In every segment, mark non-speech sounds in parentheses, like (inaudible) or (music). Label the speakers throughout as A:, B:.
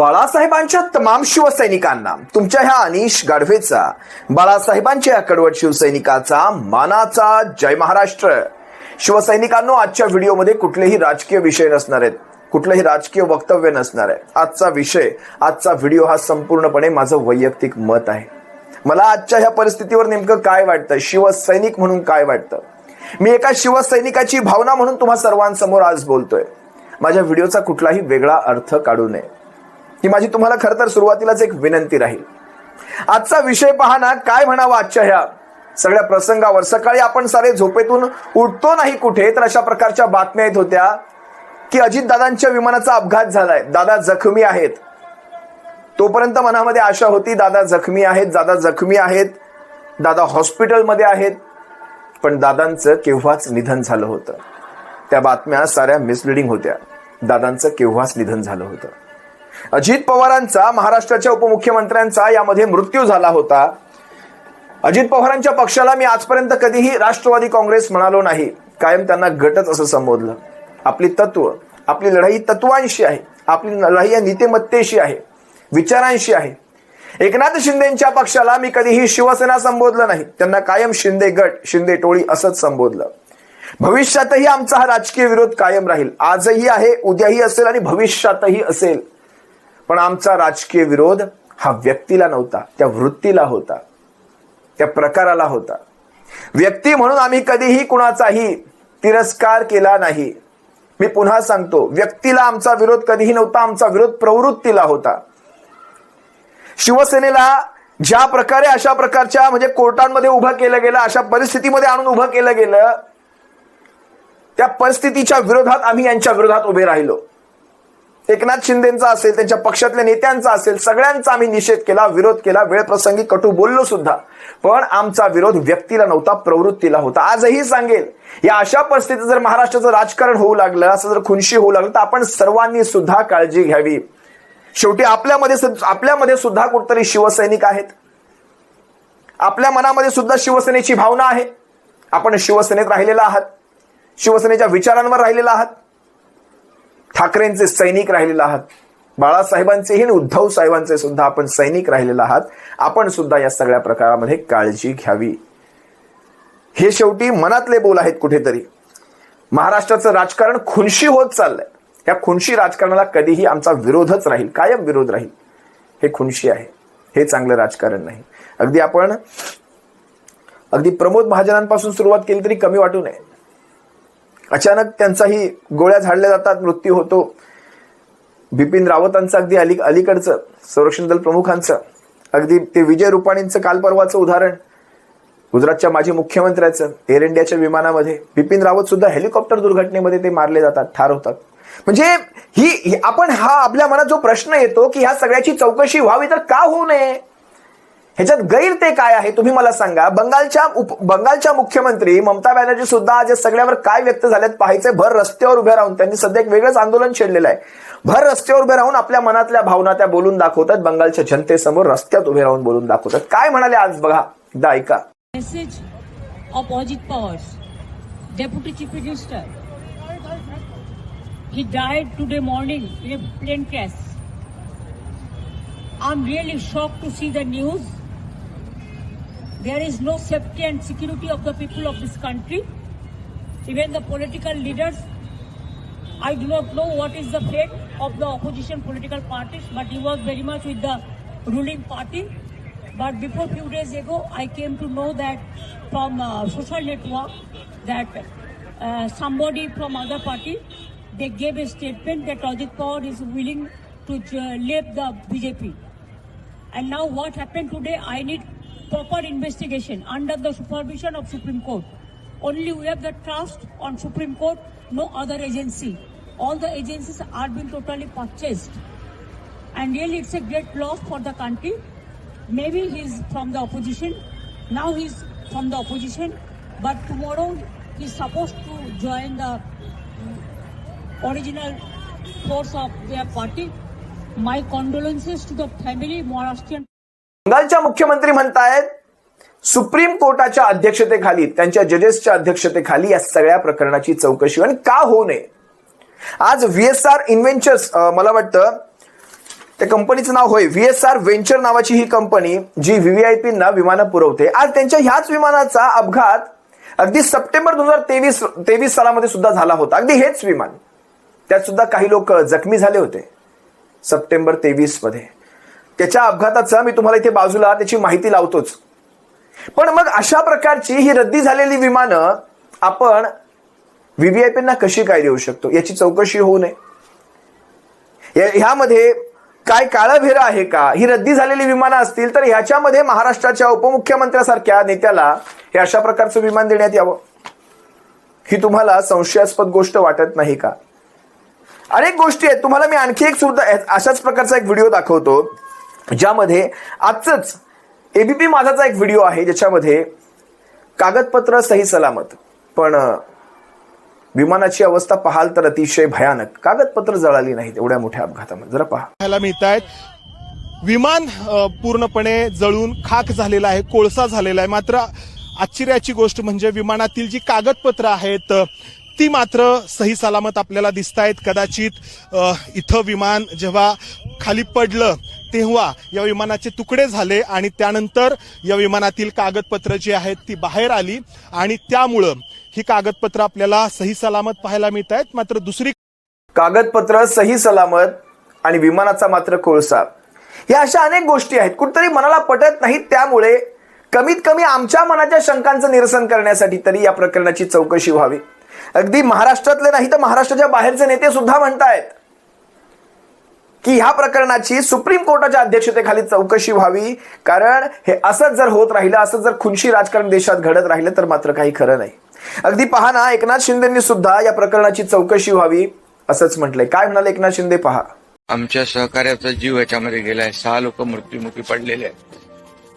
A: बाळासाहेबांच्या तमाम शिवसैनिकांना तुमच्या ह्या अनिश गाढवेचा बाळासाहेबांच्या या कडवट शिवसैनिकाचा मानाचा जय महाराष्ट्र. शिवसैनिकांनो आजच्या व्हिडिओमध्ये कुठलेही राजकीय विषय नसणार आहेत. कुठलंही राजकीय वक्तव्य नसणार आहे. आजचा विषय आजचा व्हिडिओ हा संपूर्णपणे माझं वैयक्तिक मत आहे. मला आजच्या ह्या परिस्थितीवर नेमकं काय वाटतं? शिवसैनिक म्हणून काय वाटतं? मी एका शिवसैनिकाची भावना म्हणून तुम्हा सर्वांसमोर आज बोलतोय. माझ्या व्हिडिओचा कुठलाही वेगळा अर्थ काढू नये. ही माझी तुम्हाला खरं तर सुरुवातीलाच एक विनंती राहील. आजचा विषय पहा ना काय म्हणावं आजच्या ह्या सगळ्या प्रसंगावर? सकाळी आपण सारे झोपेतून उठतो नाही कुठे तर अशा प्रकारच्या बातम्या येत होत्या की अजितदादांच्या विमानाचा अपघात झालाय. दादा जखमी आहेत. तोपर्यंत मनामध्ये आशा होती दादा जखमी आहेत दादा जखमी आहेत दादा हॉस्पिटलमध्ये आहेत. पण दादांचं केव्हाच निधन झालं होतं? त्या बातम्या साऱ्या मिसलिडिंग होत्या. दादांचं केव्हाच निधन झालं होतं? अजित पवारांचा महाराष्ट्राच्या उपमुख्यमंत्र्यांचा यामध्ये मृत्यू झाला होता. अजित पवारांच्या पक्षाला मी आजपर्यंत कधीही राष्ट्रवादी काँग्रेस म्हणालो नाही. कायम त्यांना गटच असं संबोधलं. आपली तत्व आपली लढाई तत्वांशी आहे. आपली लढाई या नीतिमत्तेशी आहे. विचारांशी आहे. एकनाथ शिंदेच्या पक्षाला मी कधीही शिवसेना संबोधलं नाही. त्यांना कायम शिंदे गट शिंदे टोळी असंच संबोधलं. भविष्यातही आमचा हा राजकीय विरोध कायम राहील. आजही आहे उद्याही असेल आणि भविष्यातही असेल. पण आमचा राजकीय विरोध हा व्यक्तीला नव्हता त्या वृत्तीला होता त्या प्रकाराला होता. व्यक्ती म्हणून आम्ही कधीही कुणाचाही तिरस्कार केला नाही. मी पुन्हा सांगतो व्यक्तीला आमचा विरोध कधीही नव्हता आमचा विरोध प्रवृत्तीला होता. शिवसेनेला ज्या प्रकारे अशा प्रकारच्या म्हणजे कोर्टांमध्ये उभं केलं गेलं अशा परिस्थितीमध्ये आणून उभं केलं गेलं त्या परिस्थितीच्या विरोधात आम्ही यांच्या विरोधात उभे राहिलो. एकनाथ शिंदेचा असेल त्यांच्या पक्षातल्या नेत्यांचा असेल सगळ्यांचा आम्ही निषेध केला विरोध केला वेळप्रसंगी कटू बोललो सुद्धा. पण आमचा विरोध व्यक्तीला नव्हता प्रवृत्तीला होता. आजही सांगेल या अशा परिस्थितीत जर महाराष्ट्राचं राजकारण होऊ लागलं असं जर खुनशी होऊ लागलं तर आपण सर्वांनी सुद्धा काळजी घ्यावी. शेवटी आपल्यामध्ये सुद्धा- आपल्यामध्ये सुद्धा कुठतरी शिवसैनिक आहेत. आपल्या मनामध्ये सुद्धा शिवसेनेची भावना आहे. आपण शिवसेनेत राहिलेला आहात. शिवसेनेच्या विचारांवर राहिलेला आहात. ठाकरेंचे सैनिक राहिलेले आहात. बाळासाहेबांचेही आणि उद्धव साहेबांचे सुद्धा आपण सैनिक राहिलेला आहात. आपण सुद्धा या सगळ्या प्रकारामध्ये काळजी घ्यावी. हे शेवटी मनातले बोल आहेत कुठेतरी. महाराष्ट्राचं राजकारण खुनशी होत चाललंय. या खुनशी राजकारणाला कधीही आमचा विरोधच राहील कायम विरोध राहील. हे खुनशी आहे. हे चांगलं राजकारण नाही. अगदी आपण अगदी प्रमोद महाजनांपासून सुरुवात केली तरी कमी वाटू नये. अचानक त्यांचाही गोळ्या झाडल्या जातात मृत्यू होतो. बिपिन रावतांचं अगदी अली अलीकडचं संरक्षण दल प्रमुखांचं. अगदी ते विजय रुपाणींचं काल परवाचं उदाहरण. गुजरातच्या माजी मुख्यमंत्र्याचं एअर इंडियाच्या विमानामध्ये. बिपिन रावत सुद्धा हेलिकॉप्टर दुर्घटनेमध्ये ते मारले जातात ठार होतात. म्हणजे ही ही- आपण हा आपल्या मनात जो प्रश्न येतो की ह्या सगळ्याची चौकशी व्हावी तर का होऊ नये? ह्याच्यात गैर ते काय आहे तुम्ही मला सांगा. बंगालच्या उप बंगालच्या मुख्यमंत्री ममता बॅनर्जी सुद्धा आज या सगळ्यावर काय व्यक्त झाल्यात पाहायचे? भर रस्त्यावर उभे राहून. त्यांनी सध्या एक वेगळंच आंदोलन छेडलेलं आहे. भर रस्त्यावर उभे राहून आपल्या मनातल्या भावना त्या बोलून दाखवतात. बंगालच्या जनतेसमोर रस्त्यात उभे राहून बोलून दाखवतात. काय म्हणाले आज? बघा एकदा ऐका.
B: Message of Ajit Pawar deputy chief minister he died today morning in plane plane I am really shock to see the news There is no safety and security of the people of this country. Even the political leaders, I do not know what is the fate of the opposition political parties, but he was very much with the ruling party. But before few days ago, I came to know that from uh, social network that uh, somebody from other party they gave a statement that Ajit Pawar is willing to uh, leave the BJP. And now what happened today? I need proper investigation under the supervision of Supreme Court. Only we have the trust on Supreme Court, no other agency. All the agencies are being totally purchased. And really it's a great loss for the country. Maybe he's from the opposition. Now he's from the opposition. But tomorrow he's supposed to join the original force of their party. My condolences to the family, Maharashtrian
A: बंगालच्या मुख्यमंत्री म्हणतायत supreme कोर्टाच्या अध्यक्षतेखाली त्यांच्या जजेसच्या अध्यक्षतेखाली या सगळ्या प्रकरणाची चौकशी आणि का होऊ नये? आज व्ही एस आर इन्व्हेंचर्स मला वाटतं त्या कंपनीचं नाव होय व्ही एस आर व्हेंचर नावाची ही कंपनी जी व्हीव्हीआयपींना विमानं पुरवते. आज त्यांच्या ह्याच विमानाचा अपघात अगदी सप्टेंबर दोन हजार तेवीस तेवीस सालामध्ये सुद्धा झाला होता. अगदी हेच विमान. त्यात सुद्धा काही लोक जखमी झाले होते. सप्टेंबर तेवीसमध्ये त्याच्या अपघाताचा मी तुम्हाला इथे बाजूला त्याची माहिती लावतोच. पण मग अशा प्रकारची ही रद्दी झालेली विमानं आपण व्हीव्हीआयपींना कशी काय देऊ शकतो? याची चौकशी होऊ नये. ह्यामध्ये काय काळभेर आहे का? ही रद्दी झालेली विमानं असतील तर ह्याच्यामध्ये महाराष्ट्राच्या उपमुख्यमंत्र्यासारख्या नेत्याला हे अशा प्रकारचं विमान देण्यात यावं. ही तुम्हाला संशयास्पद गोष्ट वाटत नाही का? अनेक गोष्टी आहेत. तुम्हाला मी आणखी एक सुद्धा अशाच प्रकारचा एक व्हिडिओ दाखवतो. ज्यामध्ये आजच एबीपी माझाचा एक व्हिडिओ आहे ज्याच्यामध्ये कागदपत्र सही सलामत. पण विमानाची अवस्था पाहाल तर अतिशय भयानक. कागदपत्र जळाली नाहीत एवढ्या मोठ्या अपघातामध्ये. जरा पहा.
C: पाहायला मिळत आहेत विमान पूर्णपणे जळून खाक झालेला आहे कोळसा झालेला आहे. मात्र आश्चर्याची गोष्ट म्हणजे विमानातील जी कागदपत्र आहेत ती मात्र सही सलामत आपल्याला दिसत आहेत कदाचित इथं विमान जेव्हा खाली पडलं तेव्हा या विमानाचे तुकडे झाले आणि त्यानंतर या विमानातील कागदपत्र जी आहेत ती बाहेर आली आणि त्यामुळं ही कागदपत्र आपल्याला सही सलामत पाहायला मिळत आहेत मात्र दुसरी
A: कागदपत्र सही सलामत आणि विमानाचा मात्र कोळसा. या अशा अनेक गोष्टी आहेत. कुठतरी मनाला पटत नाहीत त्यामुळे कमीत कमी आमच्या मनाच्या शंकांचं निरसन करण्यासाठी तरी या प्रकरणाची चौकशी व्हावी. अगदी महाराष्ट्रातले नाही तर महाराष्ट्राच्या बाहेरचे नेते सुद्धा म्हणतायत की ह्या प्रकरणाची सुप्रीम कोर्टाच्या अध्यक्षतेखाली चौकशी व्हावी. कारण हे असंच जर होत राहिलं असंच जर खुनशी राजकारण देशात घडत राहिलं तर मात्र काही खरं नाही. अगदी पहा ना एकनाथ शिंदेंनी सुद्धा या प्रकरणाची चौकशी व्हावी असंच म्हटलंय. काय म्हणाले एकनाथ शिंदे? पहा.
D: आमच्या सहकार्याचा जीव याच्यामध्ये गेलाय. सहा लोक मृत्युमुखी पडलेले आहेत.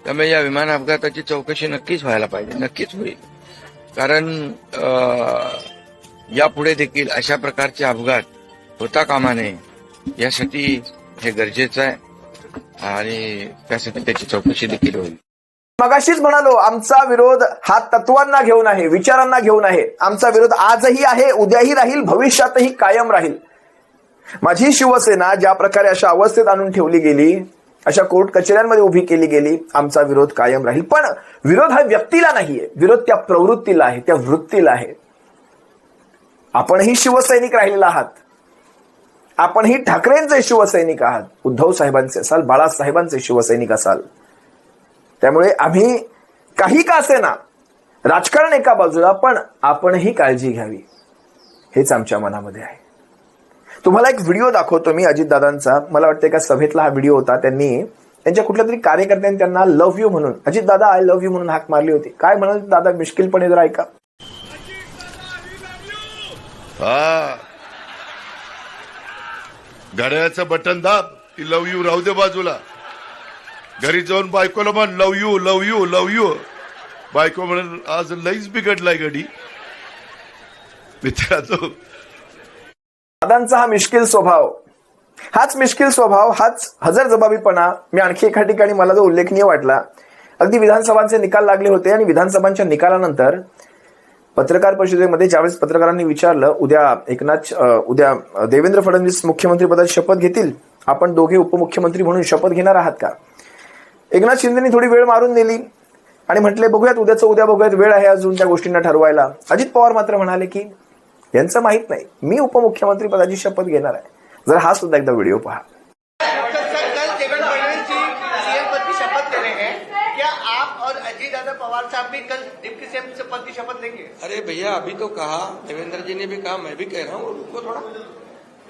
D: त्यामुळे या विमान अपघाताची चौकशी नक्कीच व्हायला पाहिजे. नक्कीच होईल. कारण यापुढे देखील अशा प्रकारचे अपघात होता कामा नये. यासाठी हे गरजेचं आहे आणि त्यासाठी त्याची चौकशी देखील होईल.
A: मगाशीच म्हणालो आमचा विरोध हा तत्वांना घेऊन आहे विचारांना घेऊन आहे. आमचा विरोध आजही आहे उद्याही राहील भविष्यातही कायम राहील. माझी शिवसेना ज्या प्रकारे अशा अवस्थेत आणून ठेवली गेली अशा कोर्ट कचेऱ्यांमध्ये उभी केली गेली आमचा विरोध कायम राहील. पण विरोध हा व्यक्तीला नाहीये. विरोध त्या प्रवृत्तीला आहे त्या वृत्तीला आहे. आपणही शिवसैनिक राहिलेला आहात. आपणही ठाकरेंचे शिवसैनिक आहात. उद्धव साहेबांचे असाल बाळासाहेबांचे शिवसैनिक असाल. त्यामुळे आम्ही काही का असेना राजकारण एका बाजूला पण आपणही काळजी घ्यावी. हेच आमच्या मनामध्ये आहे. तुम्हाला एक व्हिडिओ दाखवतो मी अजितदादांचा. मला वाटतं एका सभेतला हा व्हिडिओ होता. त्यांनी त्यांच्या कुठल्या तरी कार्यकर्त्यांनी त्यांना लव्ह यू म्हणून Ajit Dada I love you म्हणून हाक मारली होती. काय म्हणाल दादा मिश्किलपणे जरा ऐका.
E: हा. घड्याळाचं बटन दाब की लव यू राहू दे बाजूला. घरी जाऊन बायकोला म्हण love you love you love you. बायको म्हणून आज लईच बिघडलाय घडी मित्रांनो.
A: दादांचा हा मिश्किल स्वभाव. हाच मिश्किल स्वभाव हाच हजरजबाबीपणा मी आणखी एका ठिकाणी मला जो उल्लेखनीय वाटला. अगदी विधानसभांचे निकाल लागले होते आणि विधानसभांच्या निकालानंतर पत्रकार परिषदेमध्ये ज्यावेळेस पत्रकारांनी विचारलं उद्या एकनाथ उद्या देवेंद्र फडणवीस मुख्यमंत्रीपदाची शपथ घेतील आपण दोघे उपमुख्यमंत्री म्हणून शपथ घेणार आहात का? एकनाथ शिंदेनी थोडी वेळ मारून नेली आणि म्हटले बघूयात उद्याचं उद्या बघूयात वेळ आहे अजून त्या गोष्टींना ठरवायला. अजित पवार मात्र म्हणाले की यांचं माहीत नाही. मी उपमुख्यमंत्री पदाची शपथ घेणार आहे. जर हा सुद्धा एकदा व्हिडिओ पहा.
F: अरे भैया अभी तो कहा देवेंद्र जी ने भी कहा मैं भी कह रहा हूँ रुको थोड़ा।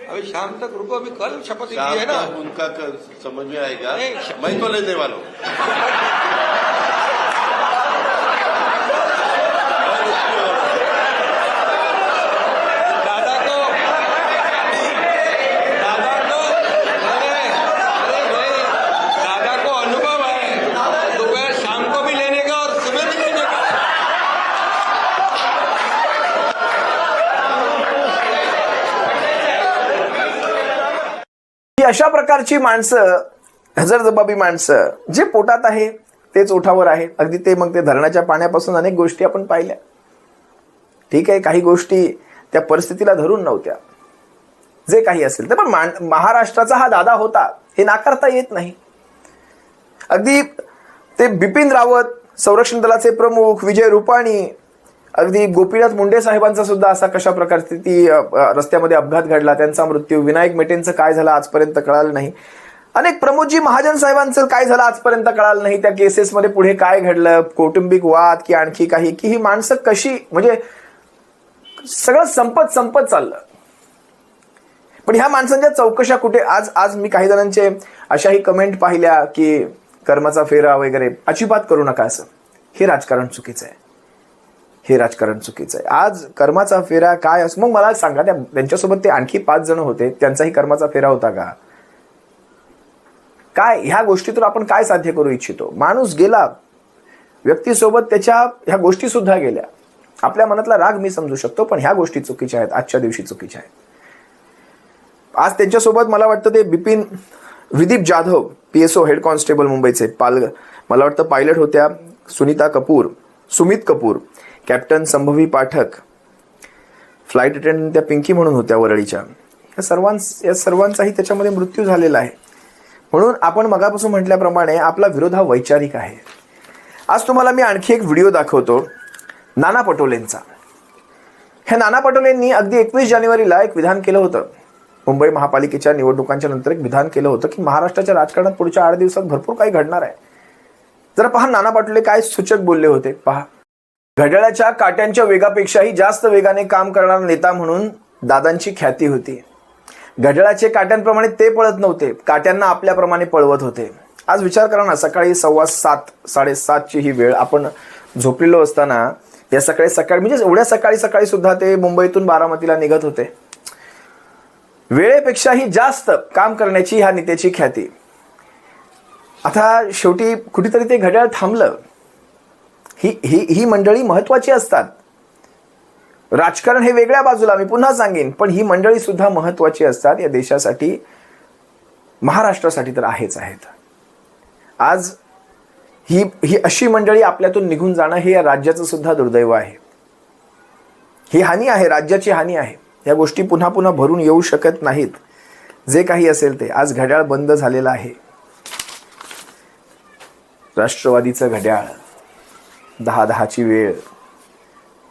F: अभी शाम तक रुको अभी कल शपथ ली है ना।
E: उनका समझ में आएगा। मैं तो लेने वाला हूँ। (laughs)
F: की
A: अशा प्रकारची माणसं हजरजबाबी माणसं जे पोटात आहे तेच ओठावर आहे अगदी ते मग ते धरणाच्या पाण्यापासून अनेक गोष्टी आपण पाहिल्या. ठीक आहे काही गोष्टी त्या परिस्थितीला धरून नव्हत्या. जे काही असेल तर पण मान- महाराष्ट्राचा हा दादा होता हे नाकारता येत नाही. अगदी ते बिपिन रावत संरक्षण दलाचे प्रमुख विजय रुपाणी अगदी गोपीनाथ मुंडे साहेबांचा सुद्धा असा कशा प्रकारची ती रस्त्यामध्ये अपघात घडला त्यांचा मृत्यू विनायक मेटेंचं काय झालं आजपर्यंत कळालं नाही. अनेक प्रमोदजी महाजन साहेबांचं काय झालं आजपर्यंत कळालं नाही त्या केसेसमध्ये पुढे काय घडलं कौटुंबिक वाद की आणखी काही की ही माणसं कशी म्हणजे सगळं संपत संपत चाललं. पण ह्या माणसांच्या चौकशा कुठे? आज आज मी काही जणांचे अशाही कमेंट पाहिल्या की कर्माचा फेरा वगैरे. अजिबात करू नका असं. हे राजकारण चुकीचं आहे. हे राजकारण चुकीचं आहे. आज कर्माचा फेरा काय असं मग मला सांगा त्या त्यांच्यासोबत ते आणखी पाच जण होते त्यांचाही कर्माचा फेरा होता का? काय ह्या गोष्टीतून आपण काय साध्य करू इच्छितो? माणूस गेला व्यक्तीसोबत त्याच्या ह्या गोष्टी सुद्धा गेल्या. आपल्या मनातला राग मी समजू शकतो पण ह्या गोष्टी चुकीच्या आहेत आजच्या दिवशी चुकीच्या आहेत. आज त्यांच्यासोबत मला वाटतं ते Bipin Vidip Jadhav P S O head constable मुंबईचे पाल मला वाटतं पायलट होत्या Sunita Kapoor Sumit Kapoor. Captain Sambhavi Pathak. Flight attendant त्या पिंकी म्हणून होत्या वरळीच्या. या सर्वांस या सर्वांचाही त्याच्यामध्ये मृत्यू झालेला आहे. म्हणून आपण मगापासून म्हटल्याप्रमाणे आपला विरोध हा वैचारिक आहे. आज तुम्हाला मी आणखी एक व्हिडिओ दाखवतो नाना पटोलेंचा. ह्या नाना पटोलेंनी अगदी एकवीस जानेवारीला एक विधान केलं होतं. मुंबई महापालिकेच्या निवडणुकांच्या नंतर एक विधान केलं होतं की महाराष्ट्राच्या राजकारणात पुढच्या आठ दिवसात भरपूर काही घडणार आहे. जरा पहा नाना पटोले काय सूचक बोलले होते. पहा. घड्याळाच्या काट्यांच्या वेगापेक्षाही जास्त वेगाने काम करणारा नेता म्हणून दादांची ख्याती होती. घड्याळाचे काट्यांप्रमाणे ते पळत नव्हते काट्यांना आपल्याप्रमाणे पळवत होते. आज विचार करा ना सकाळी सव्वा सात साडेसातची ही वेळ आपण झोपलेलो असताना या सकाळी सकाळी म्हणजे एवढ्या सकाळी सकाळी सुद्धा ते मुंबईतून बारामतीला निघत होते. वेळेपेक्षाही जास्त काम करण्याची ह्या नेत्याची ख्याती. आता शेवटी कुठेतरी ते घड्याळ थांबलं. ही ही ही मंडळी महत्त्वाची असतात. राजकारण हे वेगळ्या बाजूला मी पुन्हा सांगेन पण ही मंडळी सुद्धा महत्त्वाची असतात या देशासाठी. महाराष्ट्रासाठी तर आहेच आहेत. आज ही ही अशी मंडळी आपल्यातून निघून जाणं हे या राज्याचं सुद्धा दुर्दैव आहे. ही हानी आहे राज्याची हानी आहे. या गोष्टी पुन्हा पुन्हा भरून येऊ शकत नाहीत. जे काही असेल ते. आज घड्याळ बंद झालेलं आहे. राष्ट्रवादीचं घड्याळ. दहा दहाची वेळ.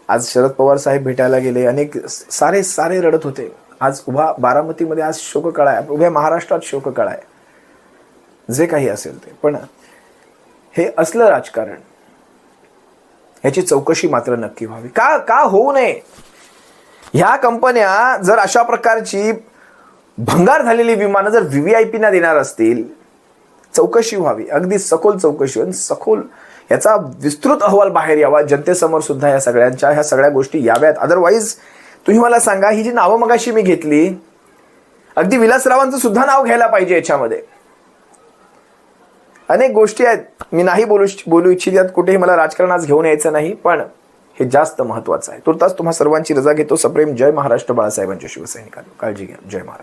A: आज शरद पवार साहेब भेटायला गेले अनेक सारे सारे रडत होते. आज उभा बारामतीमध्ये आज शोककळा आहे. उभ्या महाराष्ट्रात शोककळा आहे. जे काही असेल ते. पण हे असलं राजकारण ह्याची चौकशी मात्र नक्की व्हावी. का का होऊ नये? ह्या कंपन्या जर अशा प्रकारची भंगार झालेली विमानं जर व्ही व्ही आय पीना देणार असतील चौकशी व्हावी. अगदी सखोल चौकशी आणि सखोल याचा विस्तृत अहवाल बाहेर यावा. जनतेसमोर सुद्धा या सगळ्यांच्या ह्या सगळ्या गोष्टी याव्यात. अदरवाईज तुम्ही मला सांगा ही जी नावं मगाशी मी घेतली अगदी विलासरावांचं सुद्धा नाव घ्यायला पाहिजे याच्यामध्ये. अनेक गोष्टी आहेत. मी नाही बोलू बोलू इच्छित यात. कुठेही मला राजकारणात घेऊन यायचं नाही पण हे जास्त महत्वाचं आहे. तुर्तास तुम्हा सर्वांची रजा घेतो. सप्रेम जय महाराष्ट्र बाळासाहेबांच्या शिवसैनिकांनो. काळजी घ्या. जय महाराष्ट्र.